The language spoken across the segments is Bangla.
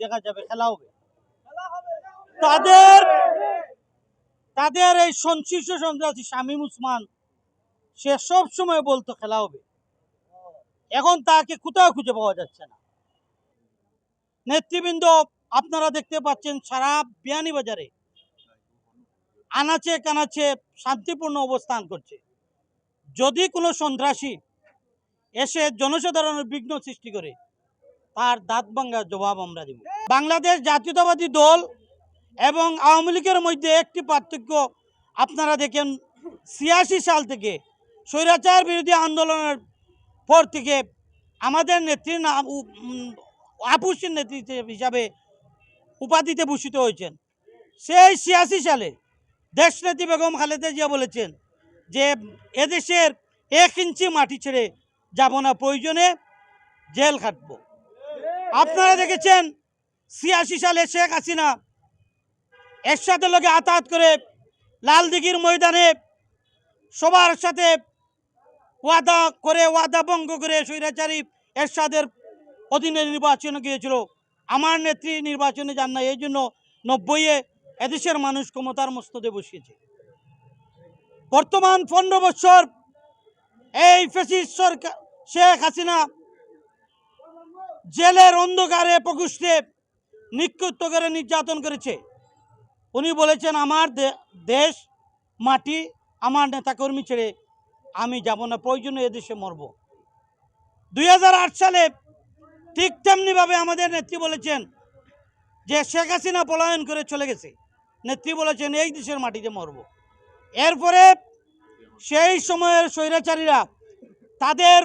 দেখা যাবে, খেলা হবে। তাদের তাদের এই সংশ্লিষ্ট সন্ত্রাসী শামীম উসমান, সে সব সময় বলতো খেলা হবে। এখন তাকে কোথাও খুঁজে পাওয়া যাচ্ছে না। নেতৃবৃন্দ, আপনারা দেখতে পাচ্ছেন সারা বিয়ানীবাজারে আনাচে কানাচে শান্তিপূর্ণ অবস্থান করছে। যদি কোনো সন্ত্রাসী এসে জনসাধারণের বিঘ্ন সৃষ্টি করে তার দাঁত ভাঙ্গা জবাব আমরা দেব। বাংলাদেশ জাতীয়তাবাদী দল এবং আওয়ামী লীগের মধ্যে একটি পার্থক্য আপনারা দেখেন, ছিয়াশি সাল থেকে স্বৈরাচার বিরোধী আন্দোলনের পর থেকে আমাদের নেত্রী নাম নেতৃত্ব হিসাবে উপাধিতে ভূষিত হয়েছেন। সেই ছিয়াশি সালে দেশনেত্রী বেগম খালেদা জিয়া বলেছেন যে, এদেশের এক ইঞ্চি মাটি ছেড়ে যাব না, প্রয়োজনে জেল খাটব। আপনারা দেখেছেন ছিয়াশি সালে শেখ হাসিনা একসাথে লোকে আতাত করে লাল দিঘির ময়দানে সবার সাথে ওয়াদা করে, ওয়াদা ভঙ্গ করে স্বৈরাচারী এরশাদের অধীনে নির্বাচনে গিয়েছিল। আমার নেত্রী নির্বাচনে যান না এই জন্য নব্বইয়ে এদেশের মানুষ ক্ষমতার মস্তদে বসিয়েছে। বর্তমান পনেরো বছর এই ফেসিস সরকার শেখ হাসিনা জেলের অন্ধকারে প্রকোষ্ঠে নিক্ষিপ্ত করে নির্যাতন করেছে। উনি বলেছেন, আমার দেশ, মাটি, আমার নেতাকর্মী ছেড়ে আমি যাব না, প্রয়োজনে এদেশে মরব। দুই হাজার আট সালে ঠিক তেমনিভাবে আমাদের নেত্রী বলেছেন যে, শেখ হাসিনা পলায়ন করে চলে গেছে। নেত্রী বলেছেন, এই দেশের মাটিতে মরব। এরপরে সেই সময়ের স্বৈরাচারীরা তাদের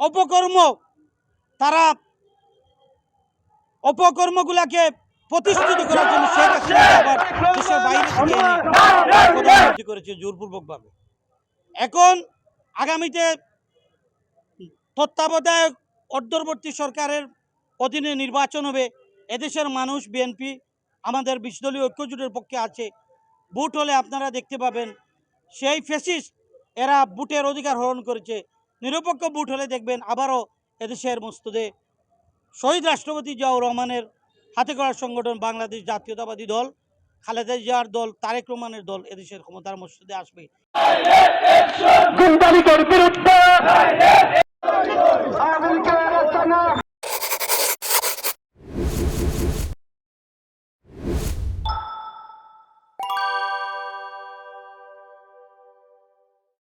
অপকর্ম তারা অপকর্মগুলাকে প্রতিষ্ঠিত করার জন্য শেখ হাসিনা আবার দেশের বাইরে থেকে এনে করেছে জোরপূর্বকভাবে। এখন আগামীতে তত্ত্বাবধায়ক অন্তর্বর্তী সরকারের অধীনে নির্বাচন হবে। এদেশের মানুষ বিএনপি আমাদের বিশদলীয় ঐক্যজোটের পক্ষে আছে। ভোট হলে আপনারা দেখতে পাবেন সেই ফেসিস এরা বুটের অধিকার হরণ করেছে। নিরপেক্ষ বুট হলে দেখবেন আবারও এদেশের মস্তদে শহীদ রাষ্ট্রপতি জিয়াউর রহমানের হাতে করার সংগঠন বাংলাদেশ জাতীয়তাবাদী দল, খালেদা জিয়ার দল, তারেক রহমানের দল এদেশের ক্ষমতার মসজিদে আসবে।